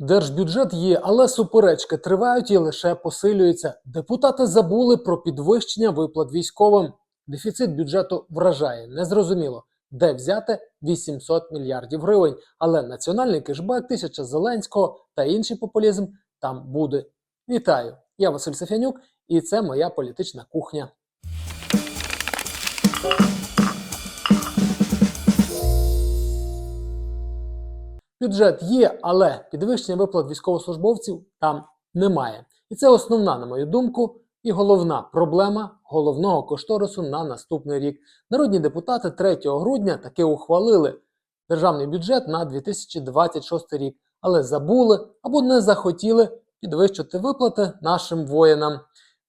Держбюджет є, але суперечки тривають і лише посилюються. Депутати забули про підвищення виплат військовим. Дефіцит бюджету вражає. Незрозуміло, де взяти 800 мільярдів гривень. Але національний кешбек, тисяча Зеленського та інший популізм там буде. Вітаю! Я Василь Сафянюк, і це моя політична кухня. Бюджет є, але підвищення виплат військовослужбовців там немає. І це основна, на мою думку, і головна проблема головного кошторису на наступний рік. Народні депутати 3 грудня таки ухвалили державний бюджет на 2026 рік, але забули або не захотіли підвищити виплати нашим воїнам.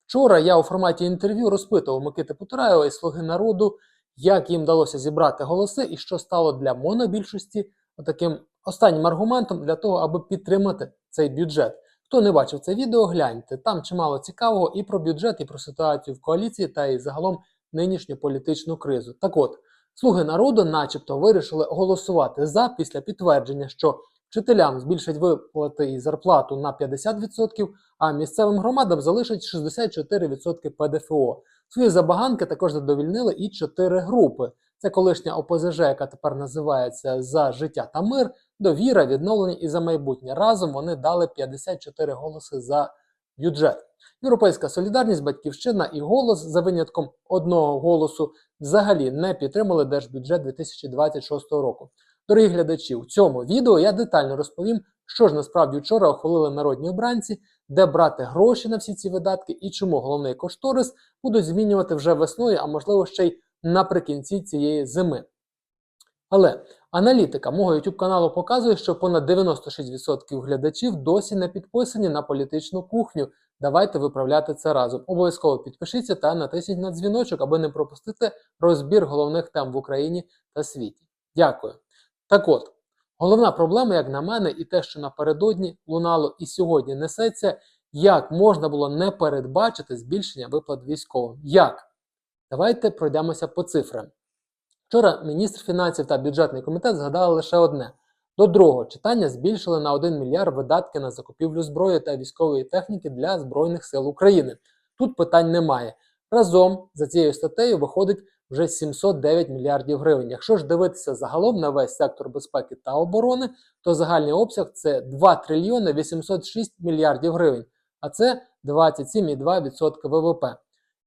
Вчора я у форматі інтерв'ю розпитував Микити Путураєва із Слуги народу, як їм вдалося зібрати голоси і що стало для монобільшості таким останнім аргументом для того, аби підтримати цей бюджет. Хто не бачив це відео, гляньте. Там чимало цікавого і про бюджет, і про ситуацію в коаліції, та і загалом нинішню політичну кризу. Так от, слуги народу, начебто, вирішили голосувати за після підтвердження, що вчителям збільшать виплати і зарплату на 50%, а місцевим громадам залишать 64% ПДФО. Свої забаганки також задовільнили і чотири групи. Це колишня ОПЗЖ, яка тепер називається За життя та мир, довіра, відновлення і за майбутнє. Разом вони дали 54 голоси за бюджет. Європейська солідарність, батьківщина і голос за винятком одного голосу взагалі не підтримали держбюджет 2026 року. Дорогі глядачі, у цьому відео я детально розповім, що ж насправді вчора ухвалили народні обранці, де брати гроші на всі ці видатки і чому головний кошторис будуть змінювати вже весною, а можливо ще й наприкінці цієї зими. Але аналітика мого YouTube каналу показує, що понад 96% глядачів досі не підписані на політичну кухню. Давайте виправляти це разом. Обов'язково підпишіться та натисніть на дзвіночок, аби не пропустити розбір головних тем в Україні та світі. Дякую. Так от, головна проблема, як на мене, і те, що напередодні лунало і сьогодні несеться, як можна було не передбачити збільшення виплат військовим. Як? Давайте пройдемося по цифрам. Вчора міністр фінансів та бюджетний комітет згадали лише одне: до другого читання збільшили на 1 мільярд видатки на закупівлю зброї та військової техніки для Збройних сил України. Тут питань немає. Разом за цією статтею виходить вже 709 мільярдів гривень. Якщо ж дивитися загалом на весь сектор безпеки та оборони, то загальний обсяг це 2 трильйони 806 мільярдів гривень, а це 27,2% ВВП.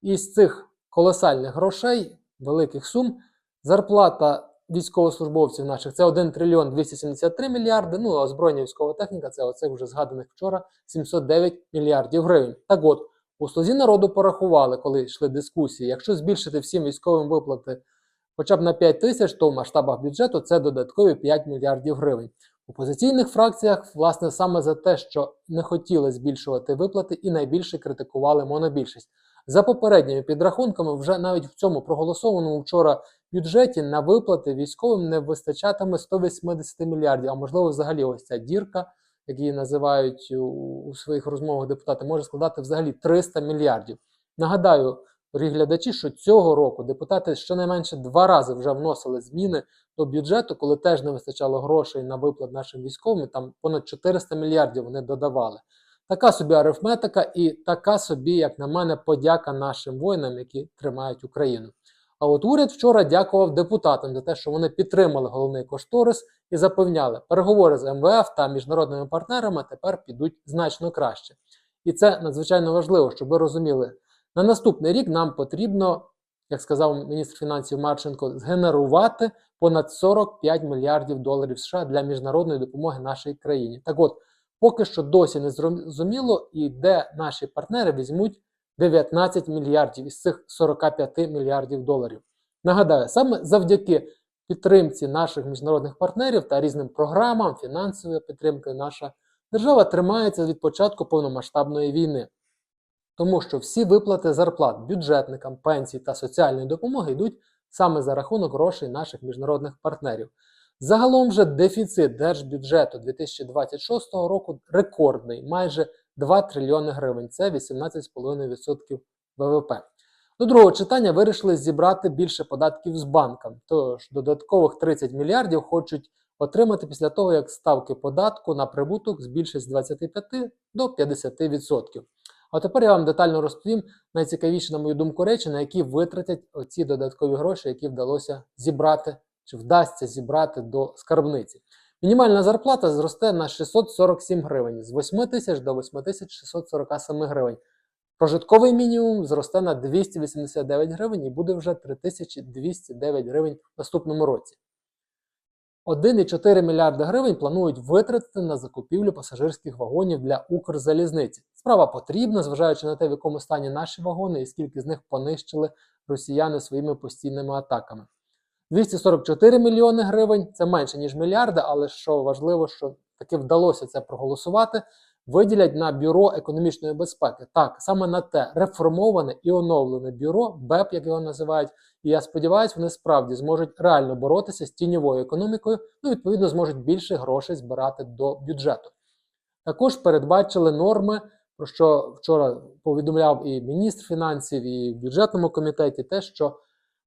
Із цих колосальних грошей, великих сум, зарплата військовослужбовців наших це 1 трильйон 273 мільярди. Ну а озброєння військова техніка це оцих вже згаданих вчора 709 мільярдів гривень. Так от, у слузі народу порахували, коли йшли дискусії. Якщо збільшити всім військовим виплати хоча б на 5 тисяч, то в масштабах бюджету це додаткові 5 мільярдів гривень. У позиційних фракціях, власне, саме за те, що не хотіли збільшувати виплати, і найбільше критикували монобільшість. За попередніми підрахунками, вже навіть в цьому проголосованому вчора бюджеті на виплати військовим не вистачатиме 180 мільярдів, а можливо, взагалі, ось ця дірка, як її називають у, своїх розмовах депутати, може складати взагалі 300 мільярдів. Нагадаю, глядачі, що цього року депутати щонайменше два рази вже вносили зміни до бюджету, коли теж не вистачало грошей на виплат нашим військовим. Там понад 400 мільярдів вони додавали. Така собі арифметика і така собі, як на мене, подяка нашим воїнам, які тримають Україну. А от уряд вчора дякував депутатам за те, що вони підтримали головний кошторис і запевняли, переговори з МВФ та міжнародними партнерами тепер підуть значно краще. І це надзвичайно важливо, щоб ви розуміли, на наступний рік нам потрібно, як сказав міністр фінансів Марченко, згенерувати понад 45 мільярдів доларів США для мільярдної допомоги нашій країні. Так от, поки що досі не зрозуміло, і де наші партнери візьмуть 19 мільярдів із цих 45 мільярдів доларів. Нагадаю, саме завдяки підтримці наших міжнародних партнерів та різним програмам фінансової підтримки наша держава тримається від початку повномасштабної війни. Тому що всі виплати зарплат бюджетникам, пенсій та соціальної допомоги йдуть саме за рахунок грошей наших міжнародних партнерів. Загалом же дефіцит держбюджету 2026 року рекордний, майже 2 трильйони гривень. Це 18,5% ВВП. До другого читання вирішили зібрати більше податків з банкам. Тож додаткових 30 мільярдів хочуть отримати після того, як ставки податку на прибуток збільшать з 25 до 50%. А тепер я вам детально розповім найцікавіші, на мою думку, речі, на які витратять оці додаткові гроші, які вдалося зібрати чи вдасться зібрати до скарбниці. Мінімальна зарплата зросте на 647 гривень з 8 тисяч до 8647 гривень. Прожитковий мінімум зросте на 289 гривень і буде вже 3209 гривень в наступному році. 1,4 мільярди гривень планують витратити на закупівлю пасажирських вагонів для Укрзалізниці. Справа потрібна, зважаючи на те, в якому стані наші вагони і скільки з них понищили росіяни своїми постійними атаками. 244 мільйони гривень це менше ніж мільярди, але що важливо, що таки вдалося це проголосувати. Виділять на бюро економічної безпеки. Так, саме на те реформоване і оновлене бюро, БЕП, як його називають. І я сподіваюся, вони справді зможуть реально боротися з тіньовою економікою, ну відповідно зможуть більше грошей збирати до бюджету. Також передбачили норми, про що вчора повідомляв і міністр фінансів, і в бюджетному комітеті, те, що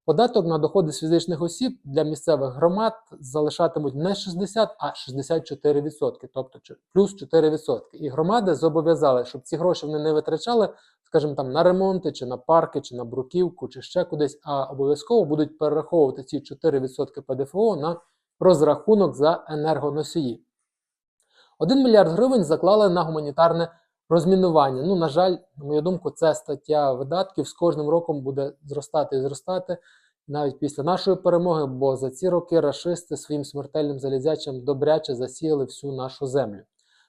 Податок на доходи з фізичних осіб для місцевих громад залишатимуть не 60, а 64%, тобто плюс 4%. І громади зобов'язали, щоб ці гроші вони не витрачали, скажімо, там на ремонти, чи на парки, чи на бруківку, чи ще кудись, а обов'язково будуть перераховувати ці 4% ПДФО на розрахунок за енергоносії. 1 мільярд гривень заклали на гуманітарне розмінування. Ну, на жаль, на мою думку, ця стаття видатків з кожним роком буде зростати і зростати навіть після нашої перемоги, бо за ці роки рашисти своїм смертельним залізячим добряче засіяли всю нашу землю.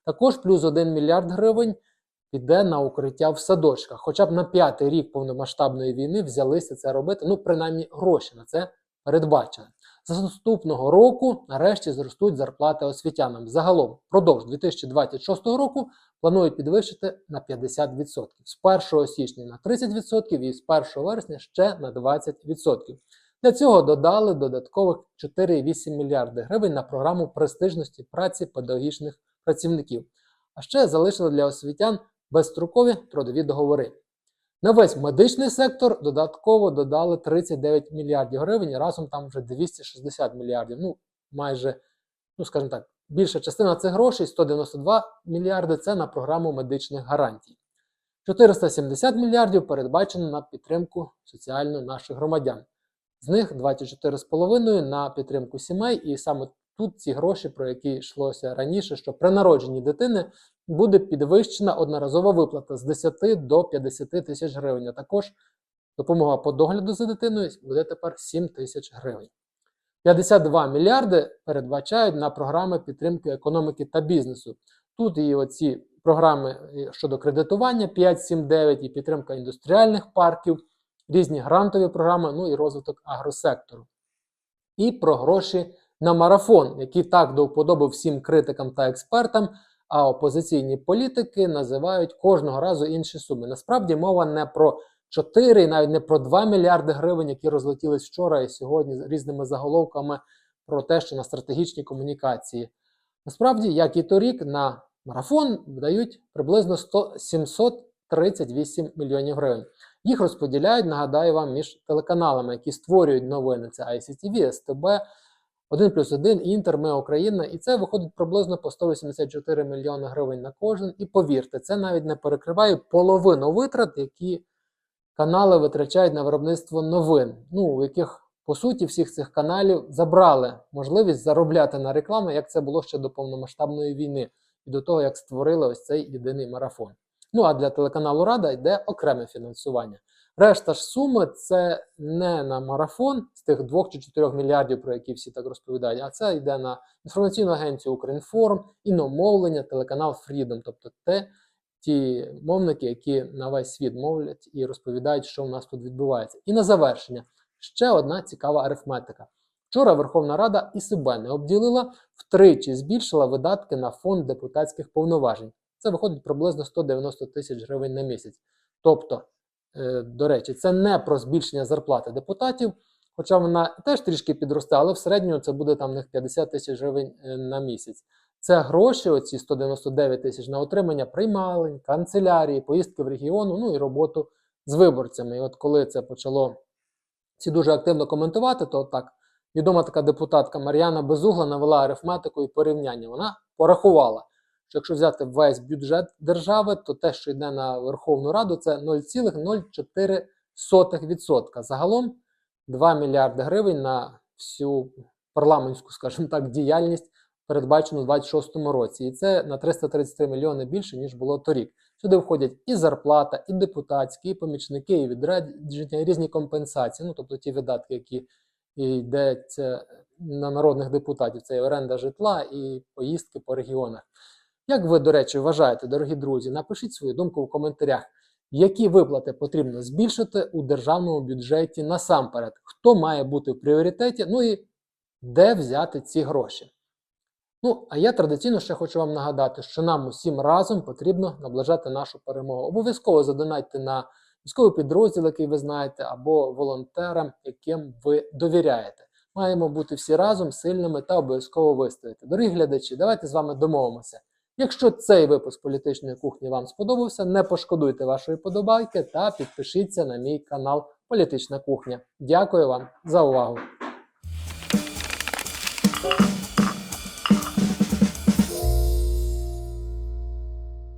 Також плюс 1 мільярд гривень піде на укриття в садочках. Хоча б на п'ятий рік повномасштабної війни взялися це робити. Ну, принаймні, гроші на це передбачені. З наступного року нарешті зростуть зарплати освітянам. Загалом, впродовж 2026 року планують підвищити на 50%. З 1 січня на 30% і з 1 вересня ще на 20%. Для цього додали додаткових 4,8 мільярди гривень на програму престижності праці педагогічних працівників. А ще залишили для освітян безстрокові трудові договори. На весь медичний сектор додатково додали 39 мільярдів гривень, разом там вже 260 мільярдів. Ну, майже, ну скажімо так, більша частина цих грошей, 192 мільярди, це на програму медичних гарантій. 470 мільярдів передбачено на підтримку соціальну наших громадян. З них 24,5 на підтримку сімей, і саме тут ці гроші, про які йшлося раніше, що при народженні дитини буде підвищена одноразова виплата з 10 до 50 тисяч гривень. А також допомога по догляду за дитиною буде тепер 7 тисяч гривень. 52 мільярди передбачають на програми підтримки економіки та бізнесу. Тут і оці програми е, щодо кредитування 5, 7, 9 і підтримка індустріальних парків, різні грантові програми, ну і розвиток агросектору. І про гроші на марафон, який так до вподоби всім критикам та експертам, а опозиційні політики називають кожного разу інші суми. Насправді мова не про 4 і навіть не про 2 мільярди гривень, які розлетілись вчора і сьогодні з різними заголовками про те, що на стратегічні комунікації. Насправді, як і торік, на марафон видають приблизно 100, 738 мільйонів гривень. Їх розподіляють, нагадаю вам, між телеканалами, які створюють новини. Це ICTV, СТБ, 1 плюс 1, Інтер, Ми Україна. І це виходить приблизно по 184 мільйони гривень на кожен. І повірте, це навіть не перекриває половину витрат, які канали витрачають на виробництво новин, ну, у яких, по суті, всіх цих каналів забрали можливість заробляти на рекламу, як це було ще до повномасштабної війни, і до того, як створили ось цей єдиний марафон. Ну а для телеканалу Рада йде окреме фінансування. Решта ж суми це не на марафон з тих 2 чи 4 мільярдів, про які всі так розповідають, а це йде на інформаційну агенцію Українформ, іномовлення, телеканал Freedom, тобто те, ті мовники, які на весь світ мовлять і розповідають, що у нас тут відбувається. І на завершення ще одна цікава арифметика. Вчора Верховна Рада і себе не обділила, втричі збільшила видатки на фонд депутатських повноважень. Це виходить приблизно 190 тисяч гривень на місяць. Тобто, до речі, це не про збільшення зарплати депутатів, хоча вона теж трішки підросте, але в середньому це буде там в них 50 тисяч гривень е, на місяць. Це гроші, оці 199 тисяч на отримання приймалень, канцелярії, поїздки в регіону, ну і роботу з виборцями. І от коли це почало всі дуже активно коментувати, то так відома така депутатка Мар'яна Безугла навела арифметику і порівняння. Вона порахувала, що якщо взяти весь бюджет держави, то те, що йде на Верховну Раду, це 0,04%. Загалом 2 мільярди гривень на всю парламентську, скажімо так, діяльність передбачено у 2026 році. І це на 333 мільйони більше, ніж було торік. Сюди входять і зарплата, і депутатські, і помічники, і відрядження, і різні компенсації. Ну, тобто ті видатки, які йдеться на народних депутатів, це і оренда житла і поїздки по регіонах. Як ви, до речі, вважаєте, дорогі друзі, напишіть свою думку в коментарях, які виплати потрібно збільшити у державному бюджеті насамперед, хто має бути в пріоритеті, ну і де взяти ці гроші. Ну, а я традиційно ще хочу вам нагадати, що нам усім разом потрібно наближати нашу перемогу. Обов'язково задонайте на військовий підрозділ, який ви знаєте, або волонтерам, яким ви довіряєте. Маємо бути всі разом сильними та обов'язково вистояти. Дорогі глядачі, давайте з вами домовимося. Якщо цей випуск політичної кухні вам сподобався, не пошкодуйте вашої подобайки та підпишіться на мій канал Політична кухня. Дякую вам за увагу!